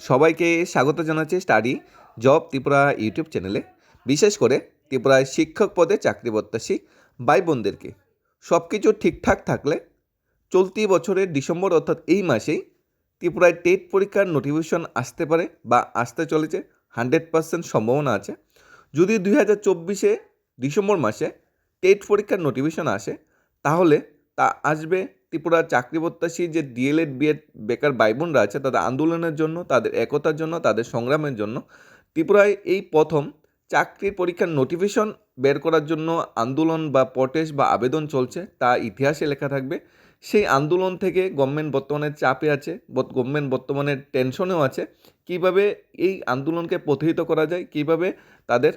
সবাইকে স্বাগত জানাচ্ছি স্টাডি জব ত্রিপুরা ইউটিউব চ্যানেলে। বিশেষ করে ত্রিপুরায় শিক্ষক পদে চাকরি প্রত্যাশী ভাই বোনদেরকে। সব কিছু ঠিকঠাক থাকলে চলতি বছরের ডিসেম্বর অর্থাৎ এই মাসেই ত্রিপুরায় টেট পরীক্ষার নোটিফিকেশন আসতে পারে বা আসতে চলেছে। হান্ড্রেড পার্সেন্ট সম্ভাবনা আছে। যদি দুই হাজার চব্বিশে ডিসেম্বর মাসে টেট পরীক্ষার নোটিফিকেশন আসে, তাহলে তা আসবে ত্রিপুরা চাকরি প্রত্যাশী যে ডিএলএড বিএড বেকার ভাই বোনরা আছে, তাদের আন্দোলনের জন্য, তাদের একতার জন্য, তাদের সংগ্রামের জন্য ত্রিপুরায় এই প্রথম চাকরির পরীক্ষার নোটিফিকেশন বের করার জন্য আন্দোলন বা প্রটেস্ট বা আবেদন চলছে, তা ইতিহাসে লেখা থাকবে। সেই আন্দোলন থেকে গভর্নমেন্ট বর্তমানে চাপে আছে গভর্নমেন্ট বর্তমানে টেনশনেও আছে, কীভাবে এই আন্দোলনকে প্রতিহিত করা যায়, কীভাবে তাদের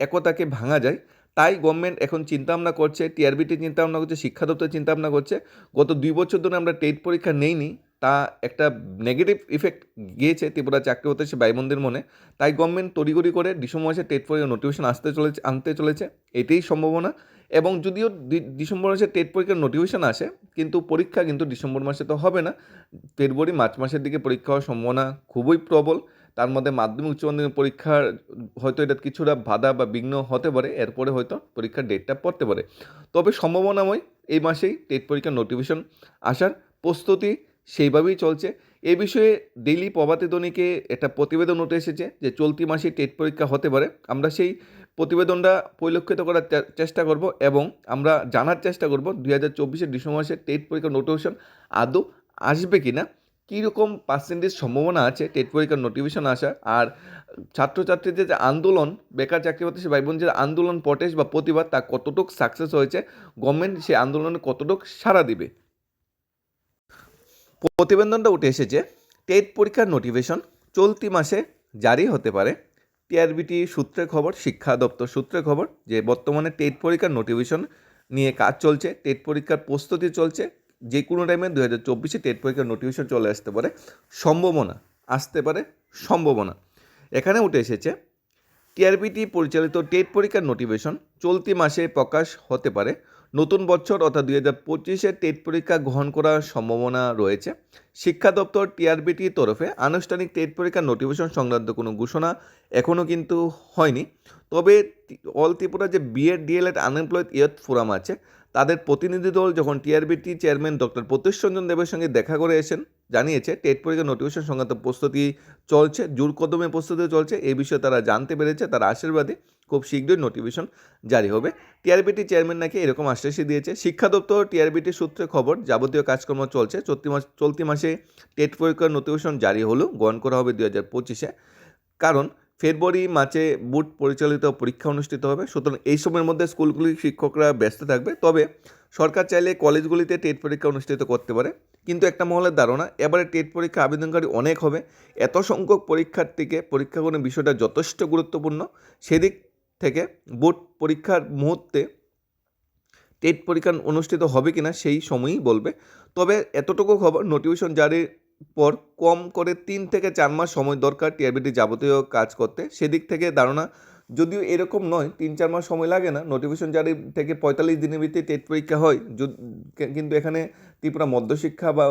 একতাকে ভাঙা যায় তাই গভর্নমেন্ট এখন চিন্তাভাবনা করছে টিআরবিটি চিন্তাভাবনা করছে, শিক্ষা দপ্তর চিন্তাভাবনা করছে। গত দুই বছর ধরে আমরা টেট পরীক্ষা নেইনি, তা একটা নেগেটিভ ইফেক্ট গিয়েছে ত্রিপুরা চাকরি হতে সে বাইবন্ধের মনে। তাই গভর্নমেন্ট তড়িগড়ি করে ডিসেম্বর মাসে টেট পরীক্ষার নোটিফিকেশন আসতে চলেছে, আনতে চলেছে, এটাই সম্ভাবনা। এবং যদিও ডিসেম্বর মাসে টেট পরীক্ষার নোটিফিকেশন আসে, কিন্তু পরীক্ষা কিন্তু ডিসেম্বর মাসে তো হবে না। ফেব্রুয়ারি, মার্চ মাসের দিকে পরীক্ষা হওয়ার সম্ভাবনা খুবই প্রবল। তার মধ্যে মাধ্যমিক উচ্চ মাধ্যমিক পরীক্ষার হয়তো এটা কিছুটা বাধা বা বিঘ্ন হতে পারে, এরপরে হয়তো পরীক্ষার ডেটটা পড়তে পারে। তবে সম্ভাবনাময় এই মাসেই টেট পরীক্ষার নোটিফিকেশন আসার প্রস্তুতি সেইভাবেই চলছে। এ বিষয়ে ডেইলি প্রভাতী দৈনিকে একটা প্রতিবেদন উঠে এসেছে যে চলতি মাসে টেট পরীক্ষা হতে পারে। আমরা সেই প্রতিবেদনটা পরিলক্ষিত করার চেষ্টা করব এবং আমরা জানার চেষ্টা করব দুই হাজার চব্বিশের ডিসেম্বর মাসে টেট পরীক্ষার নোটিফিকেশন আদৌ আসবে কি না কীরকম পার্সেন্টেজ সম্ভাবনা আছে টেট পরীক্ষার নোটিফিকেশন আসা আর ছাত্রছাত্রীদের যে আন্দোলন, বেকার চাকরি প্রত্যাশী ভাই বোন যে আন্দোলন প্রটেস্ট বা প্রতিবাদ, তা কতটুক সাকসেস হয়েছে? গভর্নমেন্ট সেই আন্দোলনে কতটুক সাড়া দিবে? প্রতিবেদনটা উঠে এসেছে, টেট পরীক্ষার নোটিফিকেশন চলতি মাসে জারি হতে পারে। টিআরবিটি সূত্রে খবর, শিক্ষা দপ্তর সূত্রে খবর যে বর্তমানে টেট পরীক্ষার নোটিফিকেশন নিয়ে কাজ চলছে, টেট পরীক্ষার প্রস্তুতি চলছে। যে কোনো টাইমে দু হাজার চব্বিশে টেট পরীক্ষার নোটিফিকেশন চলে আসতে পারে। সম্ভাবনা, আসতে পারে সম্ভাবনা। এখানে উঠে এসেছে টিআরপিটি পরিচালিত টেট পরীক্ষার নোটিফিকেশন চলতি মাসে প্রকাশ হতে পারে। নতুন বছর অর্থাৎ দুই হাজার পঁচিশে টেট পরীক্ষা গ্রহণ করার সম্ভাবনা রয়েছে। শিক্ষা দপ্তর টিআরবিটির তরফে আনুষ্ঠানিক টেট পরীক্ষার নোটিফিকেশন সংক্রান্ত কোনো ঘোষণা এখনও কিন্তু হয়নি। তবে অল ত্রিপুরা যে BEd DElEd unemployed youth forum আছে, তাদের প্রতিনিধি দল যখন TRBT chairman doctor Pratyush Ranjan দেবের সঙ্গে দেখা করে এসেন জানিয়েছে টেট পরীক্ষার নোটিফিকেশন সংক্রান্ত প্রস্তুতি চলছে, জোর কদমে প্রস্তুতি চলছে এই বিষয়ে তারা জানতে পেরেছে, তারা আশীর্বাদে শীঘ্রই নোটিফিকেশন জারি হবে। টিআরবিটি চেয়ারম্যান নাকি এরকম আশ্বাসই দিয়েছে। শিক্ষা দপ্তর টিআরবিটি সূত্রে খবর, যাবতীয় কাজকর্ম চলছে। চলতি মাস চলতি মাসে টেট পরীক্ষার নোটিফিকেশন জারি হলেও গ্রহণ করা হবে দুই হাজার পঁচিশে। কারণ ফেব্রুয়ারি মার্চে বুট পরিচালিত পরীক্ষা অনুষ্ঠিত হবে। সুতরাং এই সময়ের মধ্যে স্কুলগুলির শিক্ষকরা ব্যস্ত থাকবে। তবে সরকার চাইলে কলেজগুলিতে টেট পরীক্ষা অনুষ্ঠিত করতে পারে। কিন্তু একটা মহলের ধারণা, এবারে টেট পরীক্ষা আবেদনকারী অনেক হবে। এত সংখ্যক পরীক্ষার্থীকে পরীক্ষা গ্রহণের বিষয়টা যথেষ্ট গুরুত্বপূর্ণ। সেদিক থেকে বোর্ড পরীক্ষার মুহূর্তে টেট পরীক্ষা অনুষ্ঠিত হবে কি না সেই সময়ই বলবে। তবে এতটুকু খবর, নোটিফিকেশন জারির পর কম করে তিন থেকে চার মাস সময় দরকার টিআরবিটি যাবতীয় কাজ করতে। সেদিক থেকে ধারণা যদিও এরকম নয়, তিন চার মাস সময় লাগে না নোটিফিকেশন জারি থেকে পঁয়তাল্লিশ দিনের ভিত্তিতে টেট পরীক্ষা হয়। কিন্তু এখানে ত্রিপুরা মধ্যশিক্ষা বা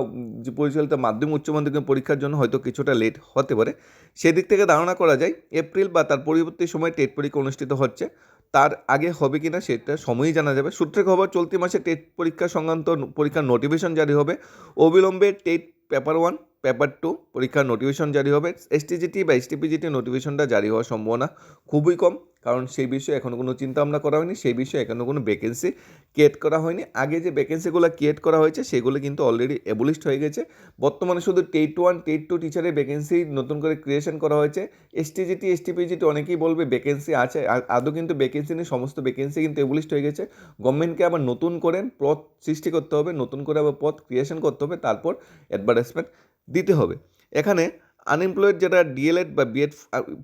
যে পরিচালিত মাধ্যমিক উচ্চ মাধ্যমিক পরীক্ষার জন্য হয়তো কিছুটা লেট হতে পারে। সেদিক থেকে ধারণা করা যায়, এপ্রিল বা তার পরবর্তী সময় টেট পরীক্ষা অনুষ্ঠিত হচ্ছে। তার আগে হবে কিনা সেটা সময়ই জানা যাবে। সূত্রে খবর, চলতি মাসে টেট পরীক্ষা সংক্রান্ত পরীক্ষার নোটিফিকেশন জারি হবে। অবিলম্বে TET paper one, paper two পরীক্ষার নোটিফিকেশন জারি হবে। এসটিজিটি বা এসটিপিজিটি নোটিফিকেশনটা জারি হওয়ার সম্ভাবনা খুবই কম। কারণ সেই বিষয়ে এখনও কোনো চিন্তা ভাবনা করা হয়নি, সেই বিষয়ে এখনও কোনো ভ্যাকেন্সি ক্রিয়েট করা হয়নি। আগে যে ভ্যাকেন্সিগুলো ক্রিয়েট করা হয়েছে, সেগুলো কিন্তু অলরেডি এবলিস্ট হয়ে গেছে। বর্তমানে শুধু টেট ওয়ান টেট টু টিচারের ভ্যাকেন্সি নতুন করে ক্রিয়েশন করা হয়েছে। এসটিজিটি এসটিপিজিটি অনেকেই বলবে ভ্যাকেন্সি আছে আর- আদৌ কিন্তু ভ্যাকেন্সি নেই, সমস্ত ভ্যাকেন্সি কিন্তু এবলিস্ট হয়ে গেছে। গভর্নমেন্টকে আবার নতুন করে পথ সৃষ্টি করতে হবে, নতুন করে আবার পথ ক্রিয়েশন করতে হবে, তারপর অ্যাডভার্টাইজমেন্ট দিতে হবে। এখানে আনএমপ্লয়েড যারা ডিএলএড বা বিএড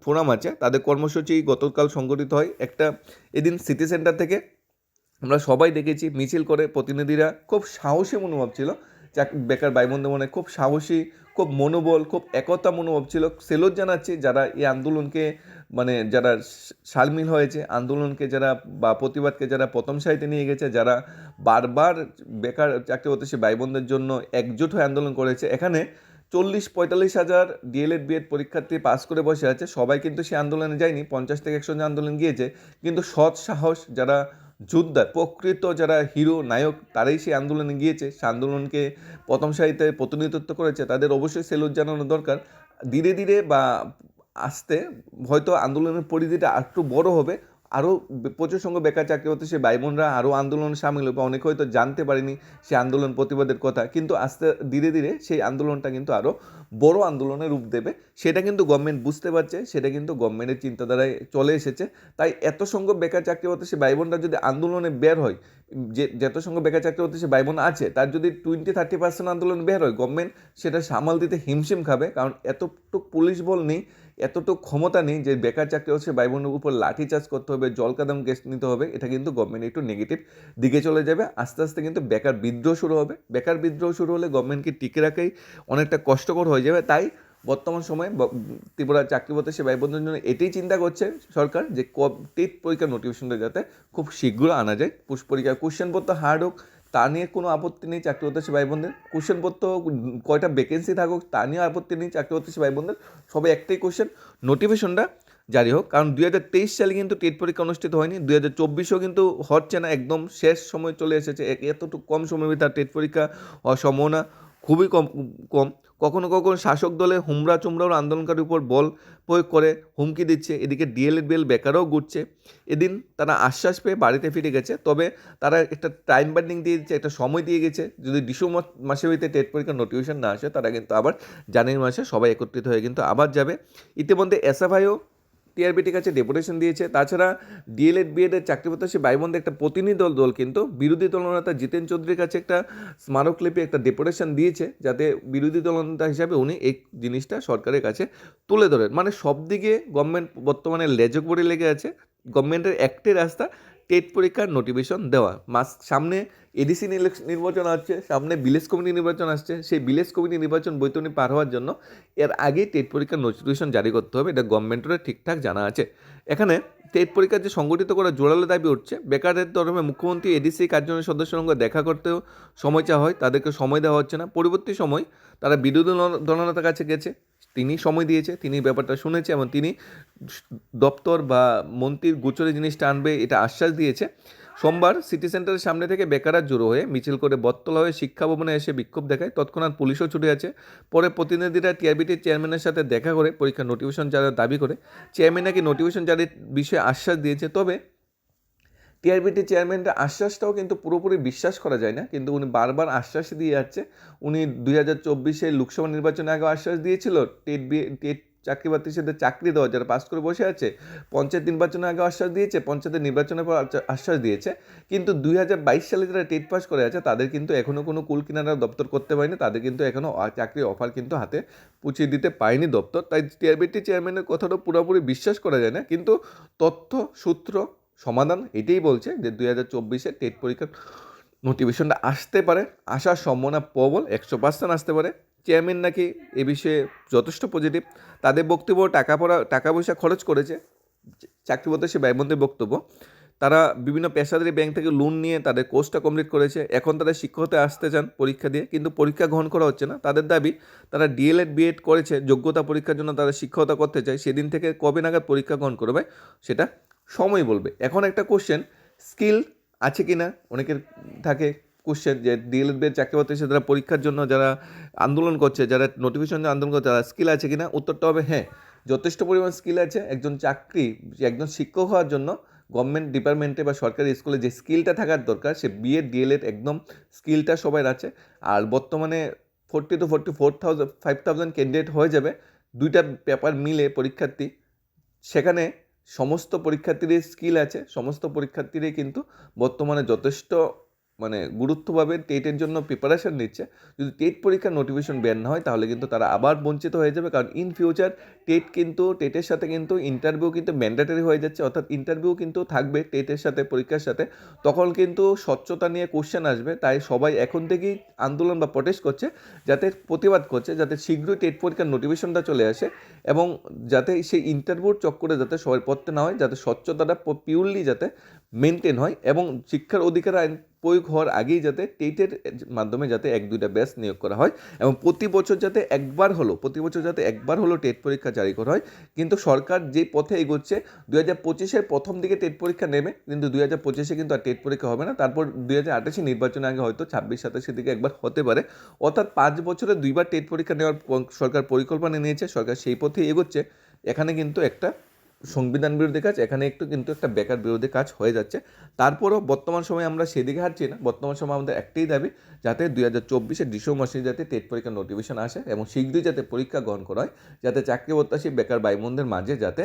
ফোরাম আছে, তাদের কর্মসূচি গতকাল সংগঠিত হয়। একটা এদিন সিটি সেন্টার থেকে আমরা সবাই দেখেছি, মিছিল করে প্রতিনিধিরা খুব সাহসী মনোভাব ছিল। বেকার ভাইবন্ধু মনে খুব সাহসী, খুব মনোবল, খুব একতা মনোভাব ছিল। সেলোর জানাচ্ছি, যারা এই আন্দোলনকে মানে যারা সালমিল হয়েছে, আন্দোলনকে যারা বা প্রতিবাদকে যারা প্রথম সারিতে নিয়ে গেছে, যারা বারবার বেকার চাকরি ভাই বোনদের জন্য একজোট হয়ে আন্দোলন করেছে। এখানে চল্লিশ পঁয়তাল্লিশ হাজার ডিএলএড বিএড পরীক্ষার্থী পাস করে বসে আছে। সবাই কিন্তু সে আন্দোলনে যায়নি। পঞ্চাশ থেকে একশো জন আন্দোলন গিয়েছে। কিন্তু সৎ সাহস, যারা যোদ্ধার প্রকৃত যারা হিরো, নায়ক, তারাই সেই আন্দোলনে গিয়েছে। সে আন্দোলনকে প্রথম সাহিত্যে প্রতিনিধিত্ব করেছে। তাদের অবশ্যই সেলুট জানানো দরকার। ধীরে ধীরে বা আসতে হয়তো আন্দোলনের পরিধিটা একটু বড় হবে। আরও প্রচুর সংখ্যক বেকার চাকরি হতে সে ভাই বোনরা আরও আন্দোলনে সামিল হবে অনেকে হয়তো জানতে পারেনি সে আন্দোলন প্রতিবাদের কথা, কিন্তু আস্তে ধীরে ধীরে সেই আন্দোলনটা কিন্তু আরও বড় আন্দোলনে রূপ দেবে। সেটা কিন্তু গভর্নমেন্ট বুঝতে পারছে, সেটা কিন্তু গভর্নমেন্টের চিন্তাধারায় চলে এসেছে। তাই এত সংখ্যক বেকার চাকরি হতে সে ভাই বোনরা যদি আন্দোলনে বের হয়, যে যত সংখ্যক বেকার চাকরি হতে সে ভাই বোন আছে, তার যদি টোয়েন্টি থার্টি পার্সেন্ট আন্দোলন বের হয় গভর্নমেন্ট সেটা সামাল দিতে হিমশিম খাবে, কারণ এতটুক পুলিশ বল নেই এতটুকু ক্ষমতা নেই যে বেকার চাকরি হচ্ছে বোনের উপর লাঠি চার্জ করতে হবে, জল কাদাম কেস নিতে হবে, এটা কিন্তু গভর্নমেন্ট একটু নেগেটিভ দিকে চলে যাবে। আস্তে আস্তে কিন্তু বেকার বিদ্রোহ শুরু হবে। বেকার বিদ্রোহ শুরু হলে গভর্নমেন্টকে টিকে রাখাই অনেকটা কষ্টকর হয়ে যাবে। তাই বর্তমান সময়ে ত্রিপুরা চাকরিপত্র সে ভাই বোনদের জন্য এটাই চিন্তা করছে সরকার যে টেট পরীক্ষার নোটিফিকেশনটা যাতে খুব শীঘ্র আনা যায়। পুষ পরীক্ষা কোশ্চেন পত্র হার্ড হোক তা নিয়ে কোনো আপত্তি নেই চাকরি হতে সে ভাই বোনদের কোশ্চেন পত্র, কয়টা ভ্যাকেন্সি থাকুক, তা নিয়ে আপত্তি নেই চাকরি হতেছে ভাই বোনদের সবে একটাই কোশ্চেন নোটিফিকেশনটা জারি হোক। কারণ দুই হাজার তেইশ সালে কিন্তু টেট পরীক্ষা অনুষ্ঠিত হয়নি দুই হাজার চব্বিশেও কিন্তু হচ্ছে না, একদম শেষ সময় চলে এসেছে। এতটুকু কম সময় ভিতরে টেট পরীক্ষা হওয়ার সম্ভাবনা খুবই কম কম। কখনো কখনো শাসক দলে হুমরা চুমরাও আন্দোলনকারীর উপর বল প্রয়োগ করে হুমকি দিচ্ছে। এদিকে ডিএলএড বিএল বেকারও ঘুরছে। এদিন তারা আশ্বাস পেয়ে বাড়িতে ফিরে গেছে। তবে তারা একটা টাইম বার্নিং দিয়ে দিচ্ছে, একটা সময় দিয়ে গেছে। যদি ডিসেম্বর মাসের হইতে টেট পরীক্ষার নোটিফিকেশন না আসে, তারা কিন্তু আবার জানুয়ারি মাসে সবাই একত্রিত হয়ে কিন্তু আবার যাবে। ইতিমধ্যে এসএফআইও টিআরবিটির কাছে ডেপুটেশন দিয়েছে। তাছাড়া ডিএলএড বিএডের চাকরি প্রত্যাশী ভাই বোনদের একটা প্রতিনিধি দল দল কিন্তু বিরোধী দলনেতা জিতেন চৌধুরীর কাছে একটা স্মারকলিপি, একটা ডেপুটেশন দিয়েছে যাতে বিরোধী দলনেতা হিসাবে উনি এই জিনিসটা সরকারের কাছে তুলে ধরেন। মানে সব দিকে গভর্নমেন্ট বর্তমানে লেজক পড়ে লেগে আছে। গভর্নমেন্টের একটাই রাস্তা টেট পরীক্ষার নোটিফিকেশন দেওয়া। মাস সামনে এডিসি নির্বাচন আসছে, সামনে ভিলেজ কমিটি নির্বাচন আসছে। সেই ভিলেজ কমিটি নির্বাচন বৈতরণী পার হওয়ার জন্য এর আগেই টেট পরীক্ষার নোটিফিকেশন জারি করতে হবে। এটা গভর্নমেন্টের ঠিকঠাক জানা আছে। এখানে টেট পরীক্ষা যে সংগঠিত করা জোরালো দাবি উঠছে বেকারের তরফে মুখ্যমন্ত্রী এডিসি কার্যালয়ের সদস্যের সঙ্গে দেখা করতেও সময় চাওয়া হয়। তাদেরকে সময় দেওয়া হচ্ছে না। পরবর্তী সময় তারা বিরোধী দল- দলনেতার কাছে গেছে। তিনি সময় দিয়েছে, তিনি ব্যাপারটা শুনেছে এবং তিনি দপ্তর বা মন্ত্রীর গোচরে জিনিসটা আনবে এটা আশ্বাস দিয়েছে। সোমবার সিটি সেন্টারের সামনে থেকে বেকাররা জড়ো হয়ে মিছিল করে বটতলা হয়ে শিক্ষা ভবনে এসে বিক্ষোভ দেখায়। তৎক্ষণাৎ পুলিশও ছুটে আছে। পরে প্রতিনিধিরা টিআরবিটির চেয়ারম্যানের সাথে দেখা করে পরীক্ষার নোটিফিকেশন জারির দাবি করে। চেয়ারম্যান নাকি নোটিফিকেশন জারির বিষয়ে আশ্বাস দিয়েছে, তবে টিআরবিটি চেয়ারম্যানটা আশ্বাসটাও কিন্তু পুরোপুরি বিশ্বাস করা যায় না। কিন্তু উনি বারবার আশ্বাস দিয়ে যাচ্ছে। উনি দুই হাজার চব্বিশে লোকসভা নির্বাচনে আগে আশ্বাস দিয়েছিল, টেট বি, টেট চাকরি বাতিলদের চাকরি দেওয়া, যারা পাস করে বসে আছে, পঞ্চায়েত নির্বাচনে আগে আশ্বাস দিয়েছে, পঞ্চায়েতের নির্বাচনের পর আশ্বাস- আশ্বাস দিয়েছে। কিন্তু দুই হাজার বাইশ সালে যারা টেট পাস করে আছে, তাদের কিন্তু এখনও কোনো কুল কিনারা দপ্তর করতে পারেনি। তাদের কিন্তু এখনও চাকরির অফার কিন্তু হাতে পুছিয়ে দিতে পায়নি দপ্তর। তাই টিআরবিটি চেয়ারম্যানের কথাটা পুরোপুরি বিশ্বাস করা যায় না। কিন্তু তথ্য, সূত্র সমাধান এটাই বলছে যে দুই হাজার চব্বিশে টেট পরীক্ষার নোটিফিকেশনটা আসতে পারে। আসার সম্ভাবনা প্রবল, একশো পার্সেন্ট আসতে পারে। চেয়ারম্যান নাকি এ বিষয়ে যথেষ্ট পজিটিভ তাদের বক্তব্য টাকা পড়া, টাকা পয়সা খরচ করেছে। চাকরি সে ব্যয়বন্ধের বক্তব্য। তারা বিভিন্ন পেশাদারি ব্যাংক থেকে লোন নিয়ে তাদের কোর্সটা কমপ্লিট করেছে। এখন তারা শিক্ষক হতে আসতে চান পরীক্ষা দিয়ে, কিন্তু পরীক্ষা গ্রহণ করা হচ্ছে না। তাদের দাবি, তারা ডিএলএড বিএড করেছে, যোগ্যতা পরীক্ষার জন্য তারা শিক্ষকতা করতে চায়। সেদিন থেকে কবে নাগাদ পরীক্ষা গ্রহণ করবে, সেটা সময় বলবে। এখন একটা কোশ্চেন স্কিল আছে কি না অনেকের থাকে কোশ্চেন যে ডিএলএড বিএড চাকরি করতে এসে তারা পরীক্ষার জন্য যারা আন্দোলন করছে, যারা নোটিফিকেশন আন্দোলন করছে, তারা স্কিল আছে কি না উত্তরটা হবে হ্যাঁ। যথেষ্ট পরিমাণ স্কিল আছে। একজন চাকরি, একজন শিক্ষক হওয়ার জন্য গভর্নমেন্ট ডিপার্টমেন্টে বা সরকারি স্কুলে যে স্কিলটা থাকার দরকার, সে বিএড ডিএলএড একদম স্কিলটা সবার আছে। আর বর্তমানে forty two forty four thousand five thousand candidate হয়ে যাবে। দুইটা পেপার মিলে পরীক্ষার্থী। সেখানে সমস্ত পরীক্ষার্থীদের স্কিল আছে সমস্ত পরীক্ষার্থীরাই কিন্তু বর্তমানে যথেষ্ট মানে গুরুত্বভাবে টেটের জন্য প্রিপারেশন নিচ্ছে। যদি টেট পরীক্ষার নোটিফিকেশন বের না হয়, তাহলে কিন্তু তারা আবার বঞ্চিত হয়ে যাবে। কারণ ইন ফিউচার টেট কিন্তু, টেটের সাথে কিন্তু ইন্টারভিউ কিন্তু ম্যান্ডেটারি হয়ে যাচ্ছে। অর্থাৎ ইন্টারভিউ কিন্তু থাকবে টেটের সাথে, পরীক্ষার সাথে। তখন কিন্তু স্বচ্ছতা নিয়ে কোশ্চেন আসবে। তাই সবাই এখন থেকেই আন্দোলন বা প্রটেস্ট করছে, যাতে প্রতিবাদ করছে, যাতে শীঘ্রই টেট পরীক্ষার নোটিফিকেশনটা চলে আসে এবং যাতে সেই ইন্টারভিউর চক্করে যাতে সবাই পড়তে না হয়, যাতে স্বচ্ছতাটা পিওরলি যাতে মেনটেন হয় এবং শিক্ষার অধিকার আইন প্রয়োগ হওয়ার আগেই যাতে টেটের মাধ্যমে যাতে এক, দুইটা ব্যাচ নিয়োগ করা হয় এবং প্রতি বছর যাতে একবার হলো, প্রতি বছর যাতে একবার হলো টেট পরীক্ষা জারি করা হয়। কিন্তু সরকার যে পথে এগোচ্ছে দু হাজার পঁচিশের প্রথম দিকে টেট পরীক্ষা নেবে, কিন্তু দুই হাজার পঁচিশে কিন্তু আর টেট পরীক্ষা হবে না। তারপর দুই হাজার আঠাশে নির্বাচনের আগে হয়তো ছাব্বিশ, সাতাশের দিকে একবার হতে পারে। অর্থাৎ পাঁচ বছরে দুইবার টেট পরীক্ষা নেওয়ার সরকার পরিকল্পনা নিয়েছে, সরকার সেই পথে এগোচ্ছে। এখানে কিন্তু একটা সংবিধান বিরোধী কাজ, এখানে একটু কিন্তু একটা বেকার বিরোধী কাজ হয়ে যাচ্ছে। তারপরও বর্তমান সময়ে আমরা সেদিকে হাঁটছি না। বর্তমান সময় আমাদের একটাই দাবি যাতে দুই হাজার চব্বিশে ডিসেম্বর মাসে যাতে টেট পরীক্ষার নোটিফিকেশন আসে এবং শীঘ্রই যাতে পরীক্ষা গ্রহণ করা হয়, যাতে চাকরি প্রত্যাশী, বেকার ভাইবোনদের মাঝে যাতে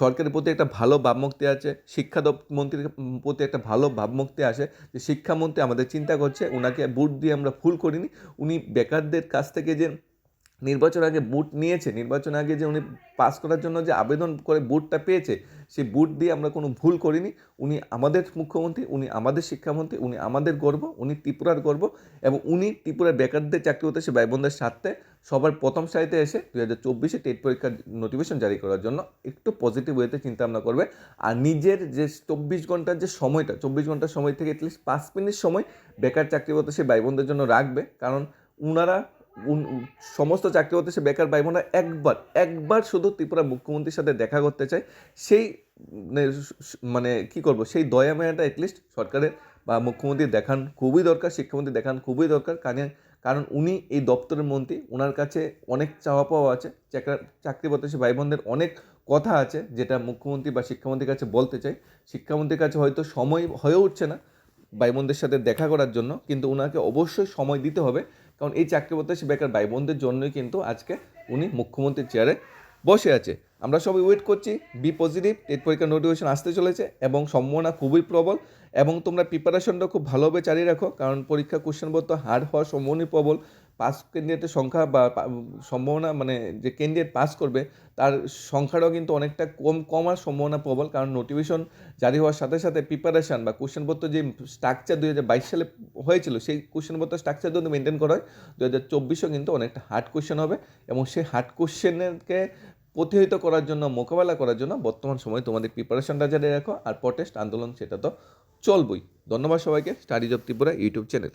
সরকারের প্রতি একটা ভালো ভাবমুক্তি আছে, শিক্ষা মন্ত্রীর প্রতি একটা ভালো ভাবমুক্তি আসে, যে শিক্ষামন্ত্রী আমাদের চিন্তা করছে ওনাকে বুট দিয়ে আমরা ভুল করিনি, উনি বেকারদের কাছ থেকে যে নির্বাচন আগে বুট নিয়েছে, নির্বাচন আগে যে উনি পাস করার জন্য যে আবেদন করে বুটটা পেয়েছে, সেই বুট দিয়ে আমরা কোনো ভুল করিনি। উনি আমাদের মুখ্যমন্ত্রী, উনি আমাদের শিক্ষামন্ত্রী, উনি আমাদের গর্ব, উনি ত্রিপুরার গর্ব এবং উনি ত্রিপুরার বেকারদের চাকরি হতে সে বোনদের স্বার্থে সবার প্রথম সারিতে এসে দু হাজার চব্বিশে টেট পরীক্ষার নোটিফিকেশন জারি করার জন্য একটু পজিটিভ ওয়েতে চিন্তা ভাবনা করবে। আর নিজের যে চব্বিশ ঘণ্টার যে সময়টা, চব্বিশ ঘণ্টার সময় থেকে অ্যাটলিস্ট পাঁচ মিনিট সময় বেকার চাকরি হতে সে বোনদের জন্য রাখবে। কারণ উন- সমস্ত চাকরি হতে সে বেকার ভাই বোনরা একবার একবার শুধু ত্রিপুরা মুখ্যমন্ত্রীর সাথে দেখা করতে চায়। সেই মানে মানে কি করব? সেই দয়া মায়াটা অ্যাটলিস্ট সরকারের বা মুখ্যমন্ত্রী দেখান। খুবই দরকার, শিক্ষামন্ত্রী দেখান, খুবই দরকার। কারণ কারণ উনি এই দপ্তরের মন্ত্রী ওনার কাছে অনেক চাওয়া পাওয়া আছে। চাকরা চাকরি প্রত্যাশী ভাই বোনদের অনেক কথা আছে যেটা মুখ্যমন্ত্রী বা শিক্ষামন্ত্রীর কাছে বলতে চাই শিক্ষামন্ত্রীর কাছে হয়তো সময় হয়ে উঠছে না ভাই বোনদের সাথে দেখা করার জন্য, কিন্তু ওনাকে অবশ্যই সময় দিতে হবে। কারণ এই চাকরি প্রত্যাশী বেকার ভাই বোনদের জন্যই কিন্তু আজকে উনি মুখ্যমন্ত্রীর চেয়ারে বসে আছে। আমরা সবাই ওয়েট করছি বি পজিটিভ টেট পরীক্ষার নোটিফিকেশন আসতে চলেছে এবং সম্ভাবনা খুবই প্রবল এবং তোমরা প্রিপারেশনটা খুব ভালোভাবে চালিয়ে রাখো, কারণ পরীক্ষা কোশ্চেনপত্র হার্ড হওয়ার সম্ভাবনাই প্রবল। পাস ক্যান্ডিডেটের সংখ্যা বা সম্ভাবনা মানে যে ক্যান্ডিডেট পাস করবে, তার সংখ্যাটাও কিন্তু অনেকটা কম কমার সম্ভাবনা প্রবল। কারণ নোটিফিকেশন জারি হওয়ার সাথে সাথে প্রিপারেশন বা কোশ্চেনপত্র যে স্ট্রাকচার দুই হাজার বাইশ সালে হয়েছিল, সেই কোশ্চেনপত্র স্ট্রাকচার যদি মেনটেন করা হয়। দু হাজার চব্বিশেও কিন্তু অনেকটা হার্ড কোশ্চেন হবে এবং সেই হার্ড কোশ্চেনকে প্রতিহিত করার জন্য, মোকাবেলা করার জন্য বর্তমান সময়ে তোমাদের প্রিপারেশনটা জারি রাখো। আর প্রটেস্ট আন্দোলন সেটা তো চলবই। ধন্যবাদ সবাইকে। Studies of Tripura YouTube channel